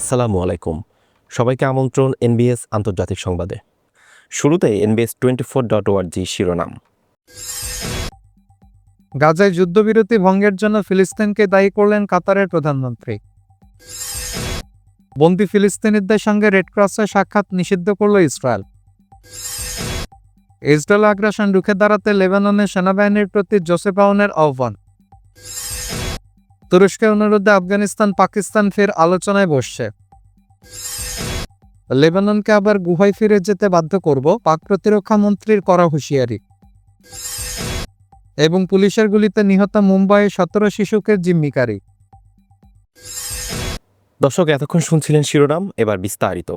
আসসালামু আলাইকুম। সবাইকে আমন্ত্রণ এনবিএস আন্তর্জাতিক সংবাদে। শুরুতে NBS twenty four dot org শিরোনাম। গাজায় যুদ্ধবিরতি ভঙ্গের জন্য ফিলিস্তিনকে দায়ী করলেন কাতারের প্রধানমন্ত্রী। বন্দি ফিলিস্তিনিদের সঙ্গে রেড ক্রসের সাক্ষাৎ নিষিদ্ধ করল ইসরায়েল। ইসরায়েল আগ্রাসন রুখে দাঁড়াতে লেবাননের সেনাবাহিনীর প্রতি জোসেফ আউনের আহ্বান। তুরস্কের অনুরোধে আফগানিস্তান, পাকিস্তান ফের আলোচনায় বসছে। লেবাননকে আবার গুহায় ফিরে যেতে বাধ্য করব পাক প্রতিরক্ষা মন্ত্রীর করা হুঁশিয়ারি। এবং পুলিশের গুলিতে নিহত মুম্বাইয়ের সতেরো শিশুকে জিম্মিকারী। দর্শক, এতক্ষণ শুনছিলেন শিরোনাম, এবার বিস্তারিত।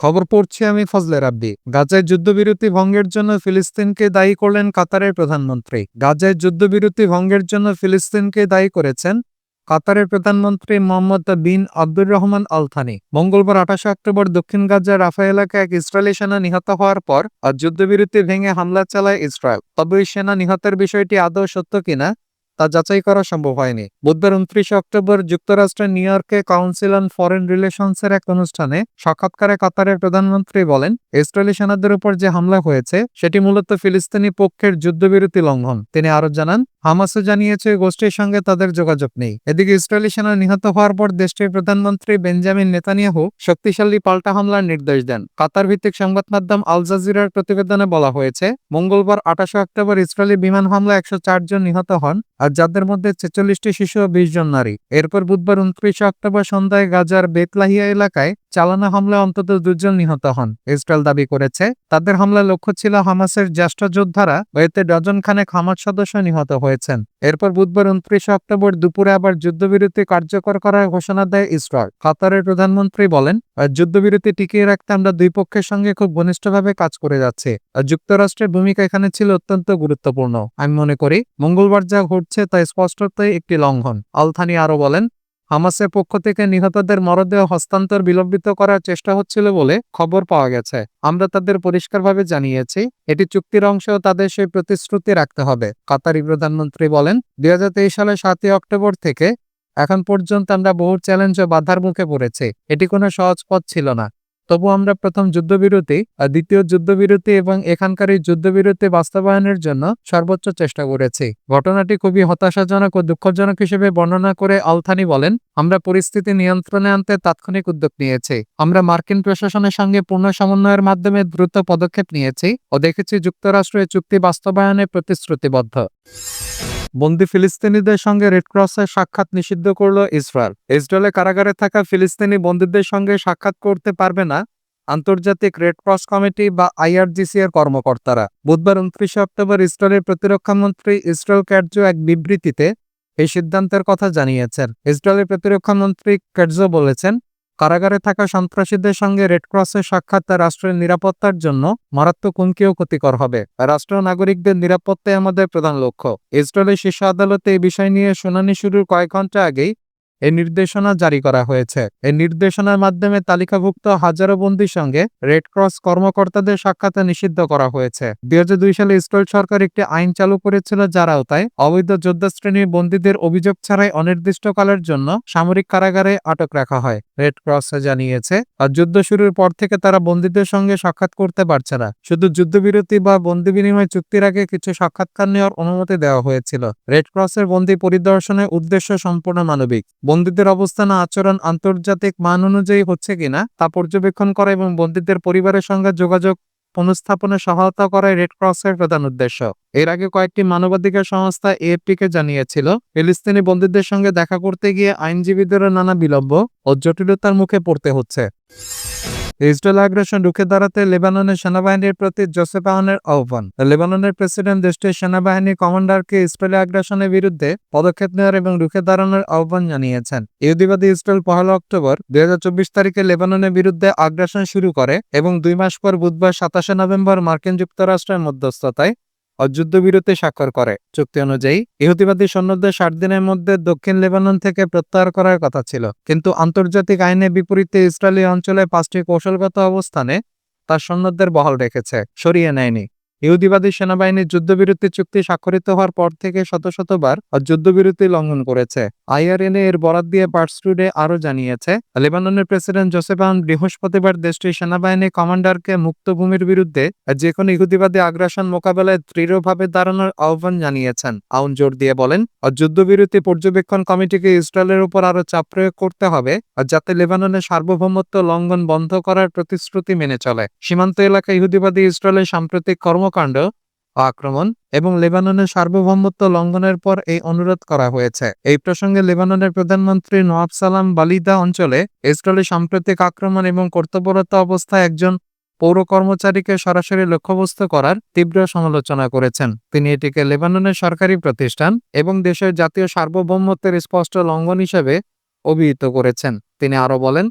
খবর পড়ছি আমি ফজলে রাব্বি। গাজায় যুদ্ধবিরতি ভঙ্গের জন্য ফিলিস্তিনকে দায়ী করলেন কাতারের প্রধানমন্ত্রী। গাজায় যুদ্ধবিরতি ভঙ্গের জন্য ফিলিস্তিনকে দায়ী করেছেন কাতারের প্রধানমন্ত্রী Mohammed bin Abdur Rahman Al Thani মঙ্গলবার আঠাশে অক্টোবর দক্ষিণ গাজার রাফা এলাকায় এক ইসরায়েলি সেনা নিহত হওয়ার পর আর যুদ্ধবিরতি ভেঙে হামলা চালায় ইসরায়েল। তবে সেনা নিহতের বিষয়টি আদৌ সত্য কিনা তা যাচাই করা সম্ভব হয়নি। বুধবার উনত্রিশে অক্টোবর যুক্তরাষ্ট্রের নিউ ইয়র্কে কাউন্সিল অন ফরেন রিলেশনসের এক অনুষ্ঠানে সাক্ষাৎকারে কাতারের প্রধানমন্ত্রী বলেন, ইসরায়েলি সেনাদের উপর যে হামলা হয়েছে, সেটি মূলত ফিলিস্তিনি পক্ষের যুদ্ধবিরতি লঙ্ঘন। তিনি আরও জানান হামাসও জানিয়েছে, গোষ্ঠীর সঙ্গে তাদের যোগাযোগ নেই। এদিকে ইসরায়েলি সেনা নিহত হওয়ার পর দেশটির প্রধানমন্ত্রী বেঞ্জামিন নেতানিয়াহু শক্তিশালী পাল্টা হামলার নির্দেশ দেন। কাতার ভিত্তিক সংবাদ মাধ্যম আল জাজিরার প্রতিবেদনে বলা হয়েছে, মঙ্গলবার আঠাশে অক্টোবর ইসরায়েলি বিমান হামলা একশো জন নিহত হন আর যাদের মধ্যে ছেচল্লিশটি শিশু ও বিশ জন নারী। এরপর বুধবার উনত্রিশে অক্টোবর সন্ধ্যায় গাজার বেতলাহিয়া এলাকায় চালানো হামলায় অন্তত দুজন নিহত হন। ইসরায়েল দাবি করেছে, তাদের হামলা লক্ষ্য ছিল হামাসের জ্যেষ্ঠ যোদ্ধারা এতে ডজন খানেক হামাস সদস্য নিহত হয়েছেন। এরপর বুধবার উনত্রিশে অক্টোবর দুপুরে আবার যুদ্ধবিরতি কার্যকর করার ঘোষণা দেয় ইসরায়েল। কাতারের প্রধানমন্ত্রী বলেন যুদ্ধবিরতি টিকিয়ে রাখতে আমরা দুই পক্ষের সঙ্গে খুব ঘনিষ্ঠভাবে কাজ করে যাচ্ছি। আর যুক্তরাষ্ট্রের ভূমিকা এখানে ছিল অত্যন্ত গুরুত্বপূর্ণ। আমি মনে করি, মঙ্গলবার যা ঘটছে তা স্পষ্টতই একটি লঙ্ঘন। আলথানি আরও বলেন হামাসের পক্ষ থেকে নিহতদের মরদেহ হস্তান্তর বিলম্বিত করার চেষ্টা হচ্ছিল বলে খবর পাওয়া গেছে। আমরা তাদের পরিষ্কারভাবে জানিয়েছি, এটি চুক্তির অংশ তাদের সেই প্রতিশ্রুতি রাখতে হবে। কাতারি প্রধানমন্ত্রী বলেন, দুই হাজার তেইশ সালের সাতই অক্টোবর থেকে এখন পর্যন্ত আমরা বহু চ্যালেঞ্জ ও বাধার মুখে পড়েছি। এটি কোনো সহজ পথ ছিল না। তবু আমরা প্রথম যুদ্ধবিরতি আর দ্বিতীয় যুদ্ধবিরতি এবং এখানকার এই যুদ্ধবিরতি বাস্তবায়নের জন্য সর্বোচ্চ চেষ্টা করেছি। ঘটনাটি খুবই হতাশাজনক ও দুঃখজনক হিসেবে বর্ণনা করে আলথানি বলেন, আমরা পরিস্থিতি নিয়ন্ত্রণে আনতে তাৎক্ষণিক উদ্যোগ নিয়েছি। আমরা মার্কিন প্রশাসনের সঙ্গে পূর্ণ সমন্বয়ের মাধ্যমে দ্রুত পদক্ষেপ নিয়েছি ও দেখেছি যুক্তরাষ্ট্র এই চুক্তি বাস্তবায়নে প্রতিশ্রুতিবদ্ধ। বন্দি ফিলিস্তিনিদের সঙ্গে রেড ক্রসের সাক্ষাৎ নিষিদ্ধ করল ইসরায়েল। ইসরায়েলে কারাগারে থাকা ফিলিস্তিনি বন্দীদের সঙ্গে সাক্ষাৎ করতে পারবে না আন্তর্জাতিক রেড ক্রস কমিটি বা আইআরজিসি এর কর্মকর্তারা। বুধবার উনত্রিশে অক্টোবর ইসরায়েলের প্রতিরক্ষা মন্ত্রী ইসরায়েল ক্যাটজো এক বিবৃতিতে এই সিদ্ধান্তের কথা জানিয়েছেন। ইসরায়েলের প্রতিরক্ষা মন্ত্রী ক্যাটজো বলেছেন কারাগারে থাকা সন্ত্রাসীদের সঙ্গে রেডক্রসের সাক্ষাৎ রাষ্ট্রের নিরাপত্তার জন্য মারাত্মক হুমকিও ক্ষতিকর হবে। রাষ্ট্র নাগরিকদের নিরাপত্তাই আমাদের প্রধান লক্ষ্য। ইসরায়েলের শীর্ষ আদালতে এই বিষয় নিয়ে শুনানি শুরুর কয়েক ঘণ্টা আগেই এই নির্দেশনা জারি করা হয়েছে। এই নির্দেশনার মাধ্যমে তালিকাভুক্ত হাজারো বন্দির সঙ্গে রেড ক্রস কর্মকর্তাদের সাক্ষাতে নিষিদ্ধ করা হয়েছে। দুই সালে ইসরায়েল সরকার একটি আইন চালু করেছিল যার আওতায় অবৈধ যোদ্ধা শ্রেণির বন্দীদের অভিযোগ ছাড়াই অনির্দিষ্টকালের জন্য সামরিক কারাগারে আটক রাখা হয়, রেড ক্রস জানিয়েছে। আর যুদ্ধ শুরুর পর থেকে তারা বন্দীদের সঙ্গে সাক্ষাৎ করতে পারছে না। শুধু যুদ্ধবিরতি বা বন্দি বিনিময় চুক্তির আগে কিছু সাক্ষাৎকার নেওয়ার অনুমতি দেওয়া হয়েছিল। রেড ক্রসের বন্দি পরিদর্শনের উদ্দেশ্য সম্পূর্ণ মানবিক। বন্দীদের অবস্থান, আচরণ, আন্তর্জাতিক মান অনুযায়ী হচ্ছে কিনা তা পর্যবেক্ষণ করা এবং বন্দীদের পরিবারের সঙ্গে যোগাযোগ পুনঃস্থাপনে সহায়তা করাই রেড ক্রসের প্রধান উদ্দেশ্য। এর আগে কয়েকটি মানবাধিকার সংস্থা এএফপি কে জানিয়েছিল, ফিলিস্তিনি বন্দীদের সঙ্গে দেখা করতে গিয়ে আইনজীবীদেরও নানা বিলম্ব ও জটিলতার মুখে পড়তে হচ্ছে। ইসরায়েল আগ্রাসন রুখে দাঁড়াতে লেবাননের সেনাবাহিনীর প্রতি জোসেফ আহনের আহ্বান। লেবাননের প্রেসিডেন্ট দেশটির সেনাবাহিনী কমান্ডারকে ইসরায়েলি আগ্রাসনের বিরুদ্ধে পদক্ষেপ নেওয়ার এবং রুখে দাঁড়ানোর আহ্বান জানিয়েছেন। ইহুদিবাদী ইসরায়েল পহেলা অক্টোবর দুই হাজার চব্বিশ তারিখে লেবাননের বিরুদ্ধে আগ্রাসন শুরু করে এবং দুই মাস পর বুধবার সাতাশে নভেম্বর মার্কিন যুক্তরাষ্ট্রের মধ্যস্থতায় অযুদ্ধবিরতি স্বাক্ষর করে। চুক্তি অনুযায়ী, ইহুদিবাদী সৈন্যদের ষাট দিনের মধ্যে দক্ষিণ লেবানন থেকে প্রত্যাহার করার কথা ছিল। কিন্তু আন্তর্জাতিক আইনের বিপরীতে ইসরায়েলি অঞ্চলে পাঁচটি কৌশলগত অবস্থানে তার সৈন্যদের বহাল রেখেছে, সরিয়ে নেয়নি। ইহুদিবাদী সেনাবাহিনী যুদ্ধবিরতি চুক্তি স্বাক্ষরিত হওয়ার পর থেকে শত শতবার যুদ্ধবিরতি লঙ্ঘন করেছে। আইআরএনএ এর বরাত দিয়ে পার্সটুডে আরও জানিয়েছে, লেবাননের প্রেসিডেন্ট জোসেফান বৃহস্পতিবার দেশটির সেনাবাহিনী কমান্ডারকে মুক্তভূমির বিরুদ্ধে যে কোনো ইহুদিবাদী আগ্রাসন মোকাবেলায় দৃঢ়ভাবে দাঁড়ানোর আহ্বান জানিয়েছেন। আউন জোর দিয়ে বলেন যুদ্ধবিরতি পর্যবেক্ষণ কমিটিকে ইসরায়েলের উপর আরও চাপ প্রয়োগ করতে হবে যাতে লেবাননের সার্বভৌমত্ব লঙ্ঘন বন্ধ করার প্রতিশ্রুতি মেনে চলে। সীমান্ত এলাকায় ইহুদিবাদী ইসরায়েলের সাম্প্রতিক কর্মকাণ্ড, আক্রমণ এবং লেবাননের সার্বভৌমত্ব লঙ্ঘনের পর এই অনুরোধ করা হয়েছে। এই প্রসঙ্গে লেবাননের প্রধানমন্ত্রী নওয়াব সালাম বালিদা অঞ্চলে ইসরায়েলের সাম্প্রতিক আক্রমণ এবং কর্তব্যরত অবস্থায় একজন পৌর কর্মচারীকে সরাসরি লক্ষ্যবস্তু করার তীব্র সমালোচনা করেছেন। তিনি এটিকে লেবাননের সরকারি প্রতিষ্ঠান এবং দেশের জাতীয় সার্বভৌমত্বের স্পষ্ট লঙ্ঘন হিসেবে অভিহিত করেছেন। তিনি আরও বলেন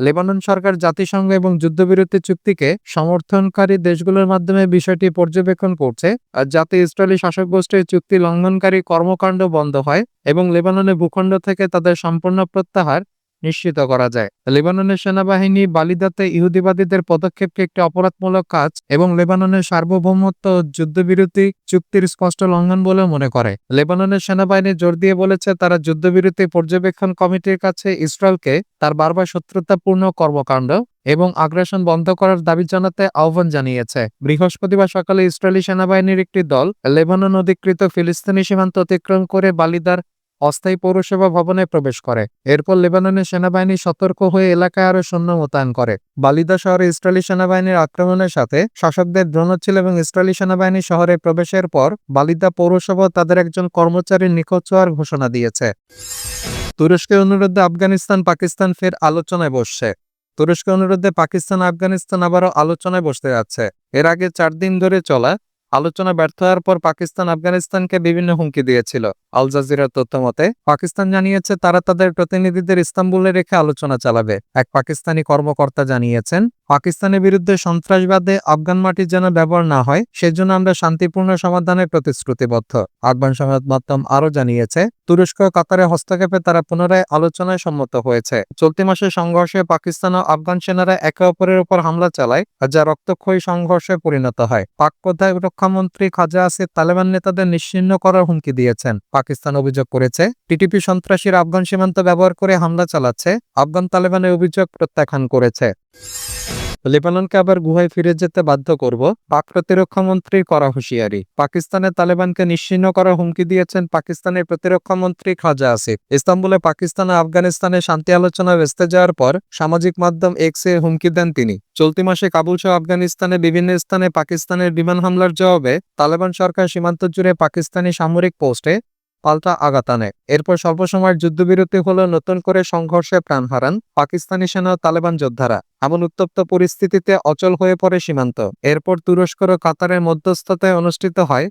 লেবানন সরকার জাতিসংঘ এবং যুদ্ধবিরতি চুক্তিকে সমর্থনকারী দেশগুলোর মাধ্যমে বিষয়টি পর্যবেক্ষণ করছে। আর যাতে ইসরায়েলি শাসক গোষ্ঠীর চুক্তি লঙ্ঘনকারী কর্মকাণ্ড বন্ধ হয় এবং লেবাননের ভূখণ্ড থেকে তাদের সম্পূর্ণ প্রত্যাহার নিশ্চিত করা যায়। লেবাননের সেনাবাহিনী বালিদাতে ইহুদিবাদীদের পদক্ষেপকে একটি অপরাধমূলক কাজ এবং লেবাননের সার্বভৌমত্ব যুদ্ধবিরতি চুক্তির স্পষ্ট লঙ্ঘন বলে মনে করে। লেবাননের সেনাবাহিনী জোর দিয়ে বলেছে, তারা যুদ্ধবিরতি পর্যবেক্ষণ কমিটির কাছে ইসরায়েলকে তার বারবার শত্রুতাপূর্ণ কর্মকাণ্ড এবং আগ্রাসন বন্ধ করার দাবি জানাতে আহ্বান জানিয়েছে। বৃহস্পতিবার সকালে ইসরায়েলি সেনাবাহিনীর একটি দল লেবানন অধিকৃত ফিলিস্তিনি সীমান্ত অতিক্রম করে বালিদার অস্থায়ী পৌরসভা ভবনে প্রবেশ করে। এরপর লেবাননের সেনাবাহিনী সতর্ক হয়ে এলাকায় আরও সৈন্য মোতায়েন করে। বালিদা শহরে ইসরায়েলি সেনাবাহিনীর আক্রমণের সাথে শাসকদের দ্রোণোচ্ছিল এবং ইসরায়েলি সেনাবাহিনী শহরে প্রবেশের পর বালিদা পৌরসভা তাদের একজন কর্মচারীর নিখোঁজ হওয়ার ঘোষণা দিয়েছে। তুরস্কের অনুরোধে আফগানিস্তান পাকিস্তান ফের আলোচনায় বসছে। তুরস্কের অনুরোধে পাকিস্তান আফগানিস্তান আবারও আলোচনায় বসতে যাচ্ছে। এর আগে চার দিন ধরে চলা আলোচনা ব্যর্থ হওয়ার পর পাকিস্তান আফগানিস্তানকে বিভিন্ন হুমকি দিয়েছিল। আল জাজিরার তথ্য মতে, পাকিস্তান জানিয়েছে তারা তাদের প্রতিনিধিদের ইস্তাম্বুলে রেখে আলোচনা চালাবে। এক পাকিস্তানি কর্মকর্তা জানিয়েছেন, পাকিস্তানের বিরুদ্ধে সন্ত্রাসবাদে আফগান মাটির যেন ব্যবহার না হয়, সেজন্য আমরা শান্তিপূর্ণ সমাধানের প্রতিশ্রুতিবদ্ধ। আফগান সংবাদ মাধ্যম আরও জানিয়েছে, তুরস্ক কাতারে হস্তক্ষেপে তারা পুনরায় আলোচনায় সম্মত হয়েছে। চলতি মাসে সংঘর্ষে পাকিস্তান ও আফগান সেনারা একে অপরের উপর হামলা চালায়, যা রক্তক্ষয়ী সংঘর্ষে পরিণত হয়। পাক প্রতিরক্ষামন্ত্রী খাজা আসিফ তালেবান নেতাদের নিশ্চিহ্ন করার হুমকি দিয়েছেন। পাকিস্তান অভিযোগ করেছে, টিটিপি সন্ত্রাসীর আফগান সীমান্ত ব্যবহার করে হামলা চালাচ্ছে, আফগান তালেবানের অভিযোগ প্রত্যাখ্যান করেছে। লেবাননকে আবার গুহায় ফিরে যেতে বাধ্য করব। পাক প্রতিরক্ষা মন্ত্রীর করা হুঁশিয়ারি। পাকিস্তানের তালেবানকে নিশ্চিহ্ন করার হুমকি দিয়েছেন পাকিস্তানের প্রতিরক্ষা মন্ত্রী খাজা আসিফ। ইস্তাম্বুলে পাকিস্তান ও আফগানিস্তানের শান্তি আলোচনা ভেস্তে যাওয়ার পর সামাজিক মাধ্যম এক্সে হুমকি দেন তিনি। চলতি মাসে কাবুল সহ আফগানিস্তানের বিভিন্ন স্থানে পাকিস্তানের বিমান হামলার জবাবে তালেবান সরকার সীমান্ত জুড়ে পাকিস্তানি সামরিক পোস্টে পাল্টা আঘাত আনে। এরপর স্বল্পসময়ের যুদ্ধবিরতি হলো নতুন করে সংঘর্ষে প্রাণ হারান পাকিস্তানি সেনা তালেবান যোদ্ধারা। এমন উত্তপ্ত পরিস্থিতিতে অচল হয়ে পড়ে সীমান্ত। এরপর তুরস্ক ও কাতারের মধ্যস্থতায় অনুষ্ঠিত হয়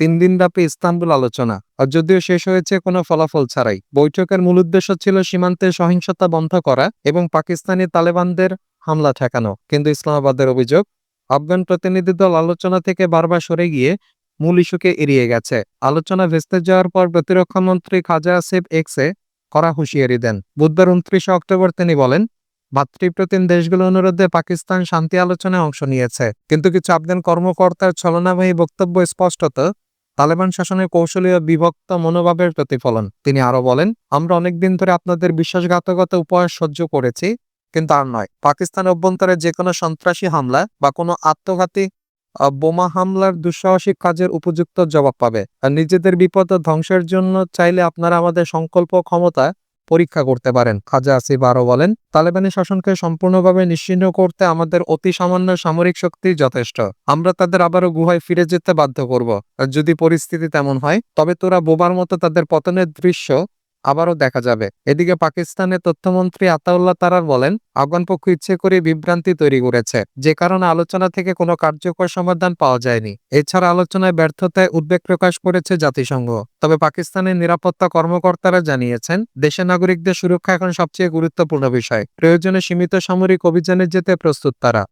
তিন দিনব্যাপী ইস্তাম্বুল আলোচনা। আর যদিও শেষ হয়েছে কোনো ফলাফল ছাড়াই। বৈঠকের মূল উদ্দেশ্য ছিল সীমান্তে সহিংসতা বন্ধ করা এবং পাকিস্তানি তালেবানদের হামলা ঠেকানো। কিন্তু ইসলামাবাদের অভিযোগ, আফগান প্রতিনিধি দল আলোচনা থেকে বারবার সরে গিয়ে মূল ইস্যুকে এড়িয়ে গেছে। আলোচনা ভেস্তে যাওয়ার পর প্রতিরক্ষা মন্ত্রী খাজা আসিফ এক্সে করা হুঁশিয়ারি দেন। বুধবার উনত্রিশে অক্টোবর তিনি বলেন, ভাতৃপ্রতিম দেশগুলো অনুরোধে পাকিস্তান শান্তি আলোচনায় অংশ নিয়েছে। কিন্তু কিছু আফগান কর্মকর্তার ছলনাবাহী বক্তব্য স্পষ্টত, তালেবান শাসনের কৌশলী ও বিভক্ত মনোভাবের প্রতিফলন। তিনি আরও বলেন, আমরা অনেকদিন ধরে আপনাদের বিশ্বাসঘাতকতা উপহাস সহ্য করেছি, কিন্তু আর নয়। পাকিস্তান অভ্যন্তরে যে কোনো সন্ত্রাসী হামলা বা কোনো আত্মঘাতী বোমা হামলার দুঃসাহসিক কাজের উপযুক্ত জবাব পাবে। আর নিজেদের বিপদ ধ্বংসের জন্য চাইলে আপনারা আমাদের সংকল্প ক্ষমতা পরীক্ষা করতে পারেন। খাজা আসিফ আরও বলেন, তালেবানি শাসনকে সম্পূর্ণভাবে নিশ্চিহ্ন করতে আমাদের অতি সামান্য সামরিক শক্তি যথেষ্ট। আমরা তাদের আবারও গুহায় ফিরে যেতে বাধ্য করব। যদি পরিস্থিতি তেমন হয়, তবে তোরা বোবার মতো তাদের পতনের দৃশ্য আবারও দেখা যাবে। এদিকে পাকিস্তানের তথ্যমন্ত্রী আতাউল্লাহ তারার বলেন আফগান পক্ষ ইচ্ছে করে বিভ্রান্তি তৈরি করেছে। যে কারণে আলোচনা থেকে কোনো কার্যকর সমাধান পাওয়া যায়নি। এছাড়া আলোচনায় ব্যর্থতায় উদ্বেগ প্রকাশ করেছে জাতিসংঘ। তবে পাকিস্তানের নিরাপত্তা কর্মকর্তারা জানিয়েছেন, দেশের নাগরিকদের সুরক্ষা এখন সবচেয়ে গুরুত্বপূর্ণ বিষয়। প্রয়োজনে সীমিত সামরিক অভিযানে যেতে প্রস্তুত তারা।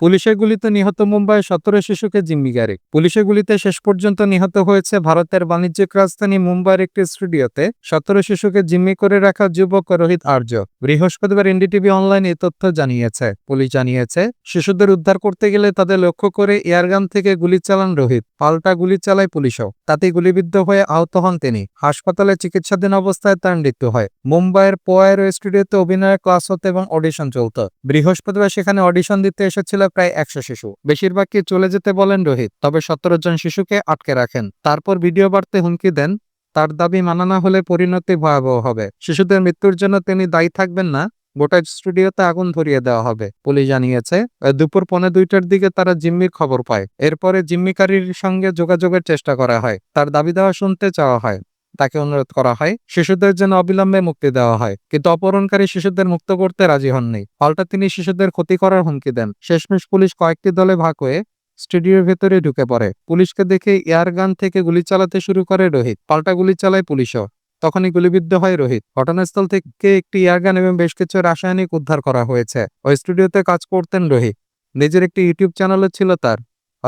পুলিশের গুলিতে নিহত মুম্বাইয়ের সতেরো শিশুকে জিম্মিগারি পুলিশের গুলিতে শেষ পর্যন্ত নিহত হয়েছে ভারতের বাণিজ্যিক রাজধানী মুম্বাইয়ের একটি স্টুডিওতে। সতেরো শিশুকে জিম্মি করে রাখা যুবক রোহিত আর্য। বৃহস্পতিবার এনডিটিভি অনলাইন এই তথ্য জানিয়েছে। পুলিশ জানিয়েছে, শিশুদের উদ্ধার করতে গেলে তাদের লক্ষ্য করে এয়ারগান থেকে গুলি চালান রোহিত। পাল্টা গুলি চালায় পুলিশও। তাতে গুলিবিদ্ধ হয়ে আহত হন তিনি। হাসপাতালে চিকিৎসাধীন অবস্থায় তার মৃত্যু হয়। মুম্বাইয়ের পোয়ারো স্টুডিওতে অভিনয়ের ক্লাস হতো এবং অডিশন চলত। বৃহস্পতিবার সেখানে অডিশন দিতে এসেছিল প্রায় একশো শিশু। বেশিরভাগকে চলে যেতে বলেন রোহিত, তবে সতেরো জন শিশুকে আটকে রাখেন। তারপর ভিডিও বার্তে হুমকি দেন, তার দাবি মানা না হলে পরিণতি ভয়াবহ হবে। শিশুদের মৃত্যুর জন্য তিনি দায়ী থাকবেন না, গোটা স্টুডিওতে আগুন ধরিয়ে দেওয়া হবে, পুলিশ জানিয়েছে। দুপুর পৌনে দুইটার দিকে তারা জিম্মির খবর পায়। এরপরে জিম্মিকারীর সঙ্গে যোগাযোগের চেষ্টা করা হয়। তার দাবি দেওয়া শুনতে চাওয়া হয়। তাকে অনুরোধ করা হয়। শিশুদের যেন অবিলম্বে মুক্তি দেওয়া হয়। কিন্তু অপহরণকারী শিশুদের মুক্ত করতে রাজি হননি পাল্টা তিনি শিশুদের ক্ষতি করার হুমকি দেন। শেষমেশ পুলিশ কয়েকটি দলে ভাগ হয়ে স্টুডিওর ভেতরে ঢুকে পড়ে। পুলিশকে দেখে এয়ার গান থেকে গুলি চালাতে শুরু করে রোহিত। পাল্টা গুলি চালায় পুলিশও। তখনই গুলিবিদ্ধ হয় রোহিত। ঘটনাস্থল থেকে একটি এয়ারগান এবং বেশ কিছু রাসায়নিক উদ্ধার করা হয়েছে। ওই স্টুডিওতে কাজ করতেন রোহিত। নিজের একটি ইউটিউব চ্যানেলও ছিল তার।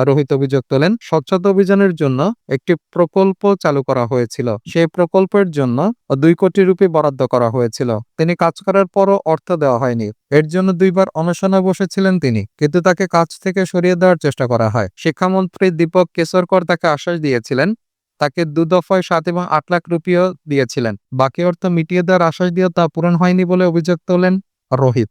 রোহিত অভিযোগ তোলেন, স্বচ্ছতা অভিযানের জন্য একটি প্রকল্প চালু করা হয়েছিল। সেই প্রকল্পের জন্য দুই কোটি রুপি বরাদ্দ করা হয়েছিল। তিনি কাজ করার পরও অর্থ দেওয়া হয়নি। এর জন্য দুইবার অনশনে বসেছিলেন তিনি, কিন্তু তাকে কাজ থেকে সরিয়ে দেওয়ার চেষ্টা করা হয়। শিক্ষামন্ত্রী দীপক কেশরকর তাকে আশ্বাস দিয়েছিলেন, তাকে দু দফায় সাত এবং আট লাখ রুপিও দিয়েছিলেন। বাকি অর্থ মিটিয়ে দেওয়ার আশ্বাস দিয়েও তা পূরণ হয়নি বলে অভিযোগ তোলেন রোহিত।